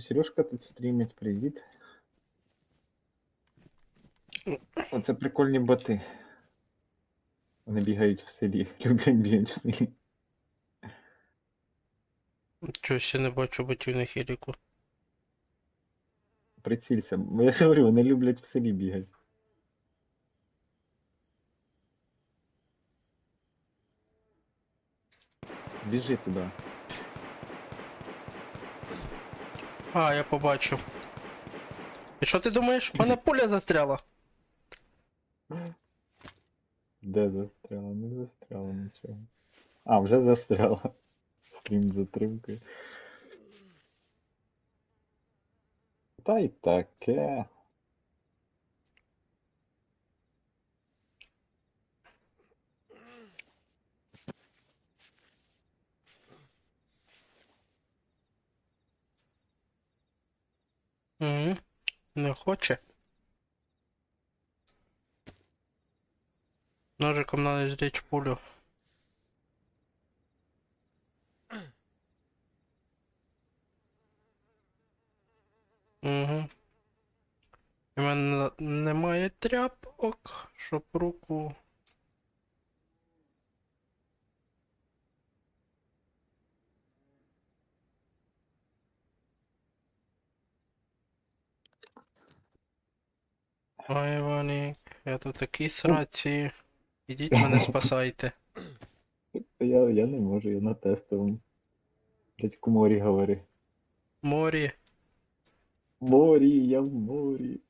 Сережка тут стрімить, привіт. Оце прикольні боти. Вони бігають в селі. Люблять бігати в селі. Чого ще не бачу ботів на хіліку. Прицілься. Я ж говорю, вони люблять в селі бігати. Біжи туди. А, я побачив. І що ти думаєш? У мене пуля застряла. Де застряла? Не застряла нічого. А, вже застряла. Стрім затримкою. Та й таке. Угу. Не хоче. Ножиком надо зречь пулю. Угу. У мене немає тряпок, щоб руку. Ой, Валік, я тут такий сраці. Ідіть мене спасайте. Я, я не можу, я на тестовому. Дядьку морі говори. Морі. Морі, я в морі.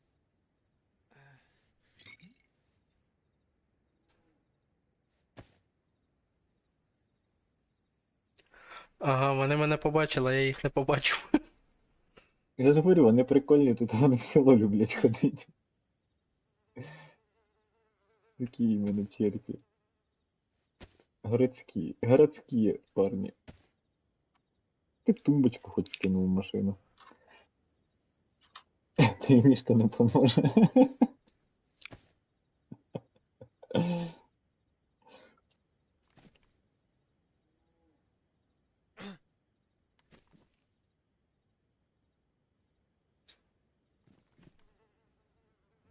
Ага, вони мене побачили, я їх не побачив. Я ж говорю, вони прикольні, тут вони в село люблять ходити. Такі іменно черті. Городські, городські парні. Ти б тумбочку хоч скинув в машину. Тобі мішка не поможе.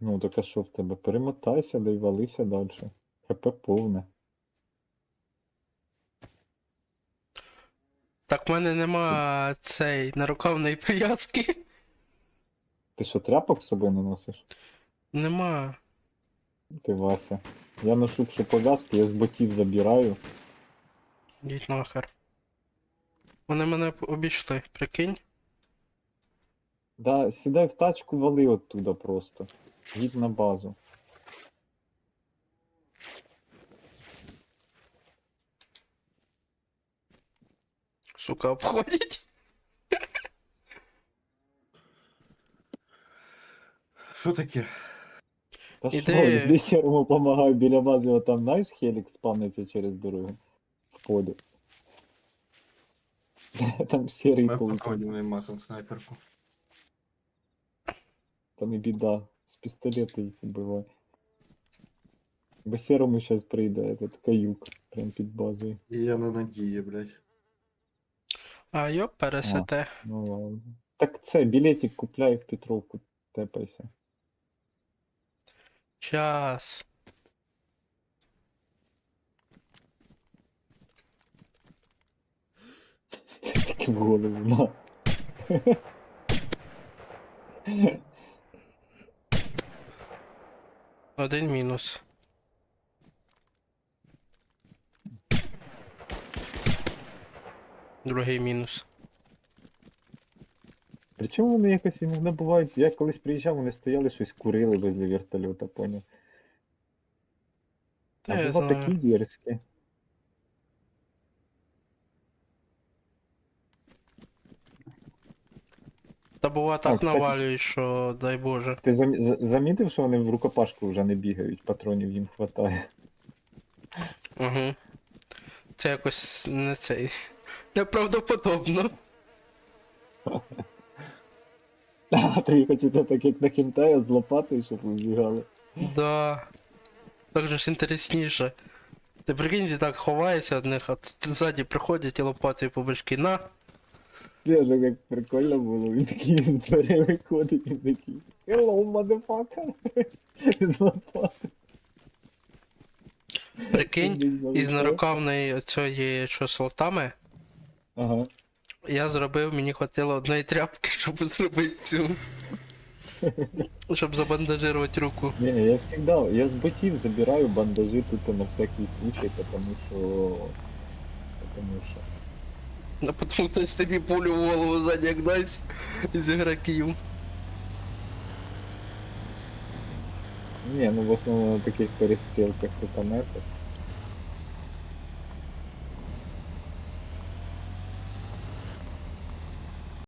Ну, так а що в тебе? Перемотайся, да й валися далі. ХП повне. Так в мене нема цей нарукавної прив'язки. Ти що, тряпок з собою не носиш? Нема. Ти Вася. Я ношу ще пов'язки, я з ботів забираю. Йдіть нахер. Вони мене обійшли, прикинь. Да, сідай в тачку, вали оттуда просто. Їдь на базу. Сука, обходять. Що таке? Та що, Іди. іди я йому помагаю біля бази, його там, знаєш, хелік спавниться через дорогу. В полі. Там серий Ми полетів. патронів нема снайперку. Там і біда. З пістолета їх вбиває. Бо серому зараз прийде этот каюк прям під базою. І я на надії, блядь. А йоп, пересете. Ну ладно. Так це, білетик купляй в Петровку, тепайся. Час. Тільки в голову, на. Один мінус. Другий мінус. Причому вони якось іноді бувають, я колись приїжджав, вони стояли щось курили возле вертольота, поняв. Та А я було знаю. такі Та бува А, так кстати- навалюють, що дай Боже. Ти замі- за- замітив, що вони в рукопашку вже не бігають, патронів їм хватає. Угу. Це якось не цей. Неправдоподобно. А тобі хочете так як на кінтая з лопатою, щоб вибігали. Да. Так же ж інтересніше. Ти прикинь, ти так ховаєшся від них, а тут ззаді приходять і лопатою по башки. На. Це ж як прикольно було, він такий з дверей виходить, він такий Hello, motherfucker! З лопати. Прикинь, із нарукавної цієї що солтами, Ага. я зробив, мені хватило одної тряпки, щоб зробити цю. Щоб забандажирувати руку. Не, я всегда, я с ботів забираю бандажи тут на всякий случай, потому что... Потому что... Ну потім хтось тобі пулю в голову ззаді як дасть з ігроків. Не, ну в основном на таких перестрелках это метод.